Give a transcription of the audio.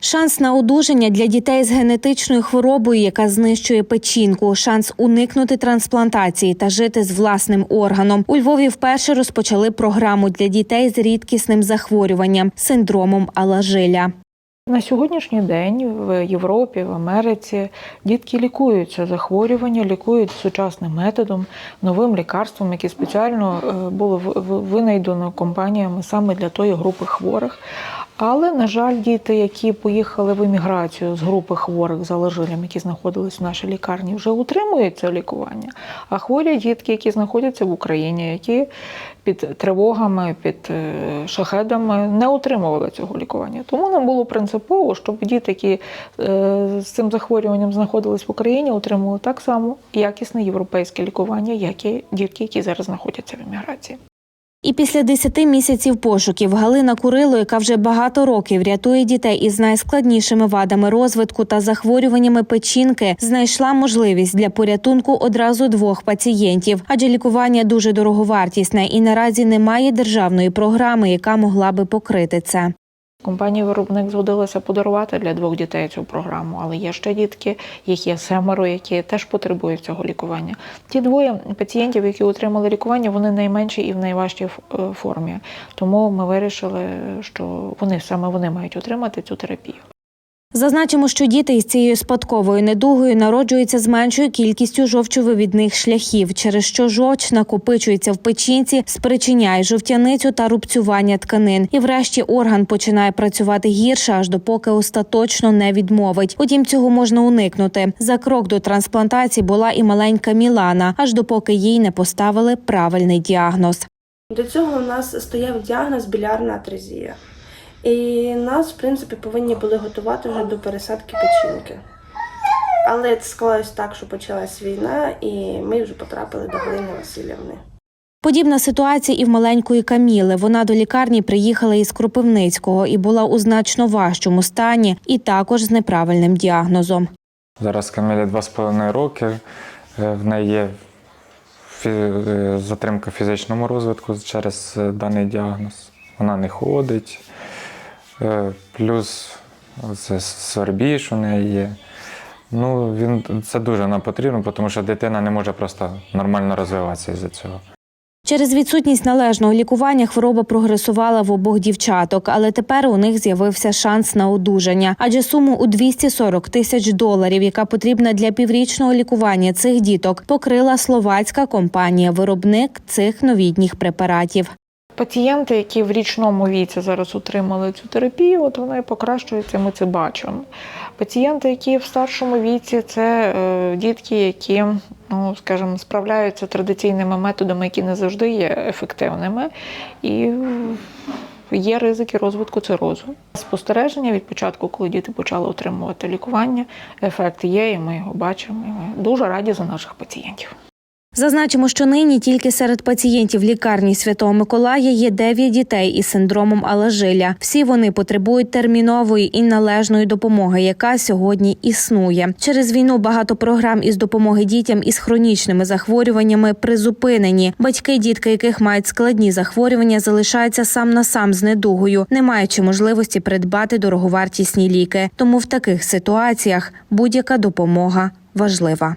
Шанс на одужання для дітей з генетичною хворобою, яка знищує печінку, шанс уникнути трансплантації та жити з власним органом. У Львові вперше розпочали програму для дітей з рідкісним захворюванням синдромом Алажиля. На сьогоднішній день в Європі, в Америці дітки лікуються захворювання, лікують сучасним методом, новим лікарством, яке спеціально е, було винайдено компаніями саме для тої групи хворих. Але, на жаль, діти, які поїхали в еміграцію з групи хворих з алержилем, які знаходились в нашій лікарні, вже утримують це лікування. А хворі дітки, які знаходяться в Україні, які під тривогами, під е, шахедами не отримували цього лікування. Тому нам було принципово, щоб діти, які е, з цим захворюванням знаходились в Україні, отримували так само якісне європейське лікування, як і дітки, які зараз знаходяться в еміграції. І після 10 місяців пошуків Галина Курило, яка вже багато років рятує дітей із найскладнішими вадами розвитку та захворюваннями печінки, знайшла можливість для порятунку одразу двох пацієнтів, адже лікування дуже дороговартісне і наразі немає державної програми, яка могла би покрити це. Компанія виробник згодилася подарувати для двох дітей цю програму, але є ще дітки, їх є семеро, які теж потребують цього лікування. Ті двоє пацієнтів, які отримали лікування, вони найменші і в найважчій е, формі. Тому ми вирішили, що вони саме вони мають отримати цю терапію. Зазначимо, що діти із цією спадковою недугою народжуються з меншою кількістю жовчовивідних шляхів, через що жовч накопичується в печінці, спричиняє жовтяницю та рубцювання тканин. І врешті орган починає працювати гірше, аж допоки остаточно не відмовить. Утім, цього можна уникнути. За крок до трансплантації була і маленька Мілана, аж допоки їй не поставили правильний діагноз. До цього у нас стояв діагноз білярна атрезія. І нас, в принципі, повинні були готувати вже до пересадки печінки. Але це склалось так, що почалась війна, і ми вже потрапили до Галини Васильівни. Подібна ситуація і в маленької Каміли. Вона до лікарні приїхала із Кропивницького і була у значно важчому стані, і також з неправильним діагнозом. Зараз Камілі два з половиною роки. Е, В неї є е, затримка в фізичному розвитку через е, даний діагноз. Вона не ходить. Е, Плюс це сорбіж у неї є. Ну, він, це дуже нам потрібно, тому що дитина не може просто нормально розвиватися із-за цього. Через відсутність належного лікування хвороба прогресувала в обох дівчаток, але тепер у них з'явився шанс на одужання. Адже суму у 240 тисяч доларів, яка потрібна для піврічного лікування цих діток, покрила словацька компанія-виробник цих новітніх препаратів. Пацієнти, які в річному віці зараз отримали цю терапію, от вона і покращується, ми це бачимо. Пацієнти, які в старшому віці, це е, дітки, які, ну скажімо, справляються традиційними методами, які не завжди є ефективними, і є ризики розвитку цирозу. Спостереження від початку, коли діти почали отримувати лікування, ефект є, і ми його бачимо. І ми дуже раді за наших пацієнтів. Зазначимо, що нині тільки серед пацієнтів лікарні Святого Миколая є 9 дітей із синдромом Алажиля. Всі вони потребують термінової і належної допомоги, яка сьогодні існує. Через війну багато програм із допомоги дітям із хронічними захворюваннями призупинені. Батьки, дітки, яких мають складні захворювання, залишаються сам на сам з недугою, не маючи можливості придбати дороговартісні ліки. Тому в таких ситуаціях будь-яка допомога важлива.